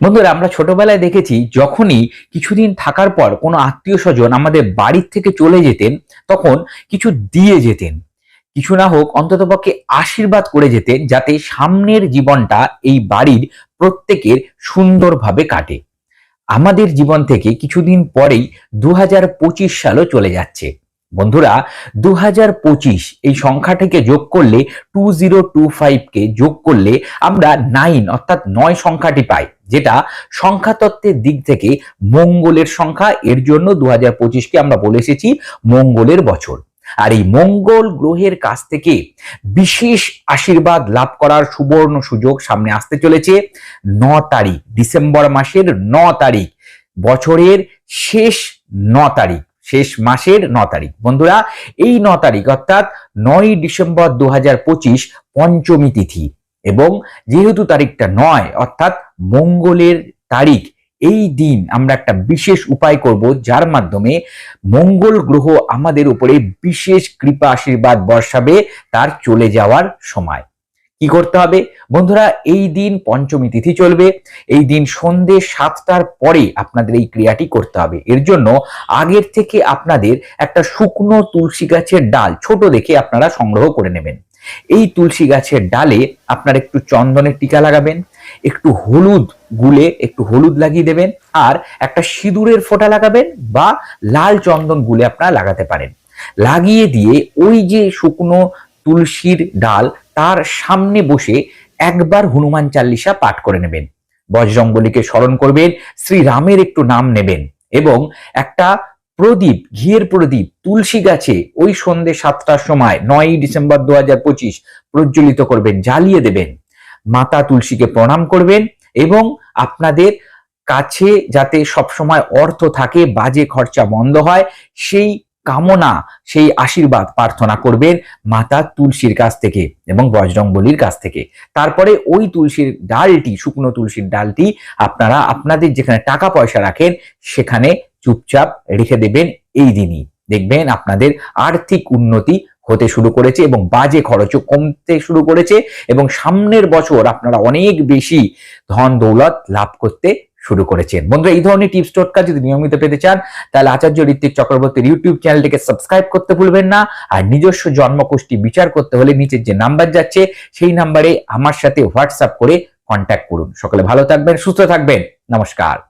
বন্ধুরা, আমরা ছোটবেলায় দেখেছি যখনই কিছুদিন থাকার পর কোনো আত্মীয় স্বজন আমাদের বাড়ির থেকে চলে যেতেন, তখন কিছু দিয়ে যেতেন। কিছু না হোক, অন্ততপক্ষে আশীর্বাদ করে যেতেন যাতে সামনের জীবনটা এই বাড়ির প্রত্যেকের সুন্দরভাবে কাটে। আমাদের জীবন থেকে কিছুদিন পরেই দু হাজার পঁচিশ সালও চলে যাচ্ছে। বন্ধুরা দু হাজার পঁচিশ এই সংখ্যাটিকে যোগ করলে টু জিরো টু ফাইভকে যোগ করলে আমরা নাইন অর্থাৎ নয় সংখ্যাটি পাই। যেটা সংখ্যাতত্ত্বের দিক থেকে মঙ্গলের সংখ্যা, এর জন্য দু হাজার পঁচিশকে আমরা বলে এসেছি মঙ্গলের বছর। আর এই মঙ্গল গ্রহের কাছ থেকে বিশেষ আশীর্বাদ লাভ করার সুবর্ণ সুযোগ সামনে আসতে চলেছে ন তারিখ, ডিসেম্বর মাসের ন তারিখ, বছরের শেষ ন তারিখ, শেষ মাসের ন তারিখ। বন্ধুরা, এই ন তারিখ অর্থাৎ নয় ডিসেম্বর দু পঁচিশ পঞ্চমী তিথি। এবং যেহেতু তারিখটা নয়, অর্থাৎ মঙ্গলের তারিখ, এই দিন আমরা একটা বিশেষ উপায় করব যার মাধ্যমে মঙ্গল গ্রহ আমাদের উপরে বিশেষ কৃপা, আশীর্বাদ বর্ষাবে তার চলে যাওয়ার সময়। কি করতে হবে? বন্ধুরা, এই দিন পঞ্চমী তিথি চলবে। এই দিন সন্ধে সাতটার পরে আপনাদের এই ক্রিয়াটি করতে হবে। এর জন্য আগের থেকে আপনাদের একটা শুকনো তুলসী গাছের ডাল, ছোট দেখে আপনারা সংগ্রহ করে নেবেন। এই তুলসী গাছের ডালে আপনার একটু চন্দনের টিকা লাগাবেন, একটু হলুদ গুলে একটু হলুদ লাগিয়ে দেবেন, আর একটা সিঁদুরের ফোঁটা লাগাবেন বা লাল চন্দন গুলে আপনারা লাগাতে পারেন। লাগিয়ে দিয়ে ওই যে শুকনো তুলসীর ডাল, তার সামনে বসে একবার হনুমান চাল্লিশা পাঠ করে নেবেন। বজরঙ্গলীকে স্মরণ করবেন, শ্রীরামের একটু নাম নেবেন এবং একটা প্রদীপ, ঘিয়ের প্রদীপ, তুলসী গাছে ওই সন্ধে সাতটার সময় নয়ই ডিসেম্বর দু হাজার পঁচিশ প্রজ্বলিত করবেন, জ্বালিয়ে দেবেন। মাতা তুলসীকে প্রণাম করবেন এবং আপনাদের কাছে যাতে সবসময় অর্থ থাকে, বাজে খরচা বন্ধ হয়, সেই কামনা, সেই আশীর্বাদ প্রার্থনা করবেন মাতা তুলসীর কাছ থেকে এবং বজরংবলির কাছ থেকে। তারপরে ওই তুলসীর ডালটি, শুকনো তুলসীর ডালটি আপনারা আপনাদের যেখানে টাকা পয়সা রাখেন, সেখানে চুপচাপ রেখে দেবেন এই দিনই। দেখবেন আপনাদের আর্থিক উন্নতি হতে শুরু করেছে এবং বাজে খরচও কমতে শুরু করেছে এবং সামনের বছর আপনারা অনেক বেশি ধন দৌলত লাভ করতে শুরু করেছেন। বন্ধুরা, এই ধরনের টিপস টোটকা যদি নিয়মিত পেতে চান, তাহলে আচার্য ঋত্বিক চক্রবর্তীর ইউটিউব চ্যানেলটিকে সাবস্ক্রাইব করতে ভুলবেন না। আর নিজস্ব জন্মকোষ্ঠী বিচার করতে হলে নিচের যে নাম্বার যাচ্ছে, সেই নাম্বারে আমার সাথে হোয়াটসঅ্যাপ করে কন্ট্যাক্ট করুন। সকলে ভালো থাকবেন, সুস্থ থাকবেন। নমস্কার।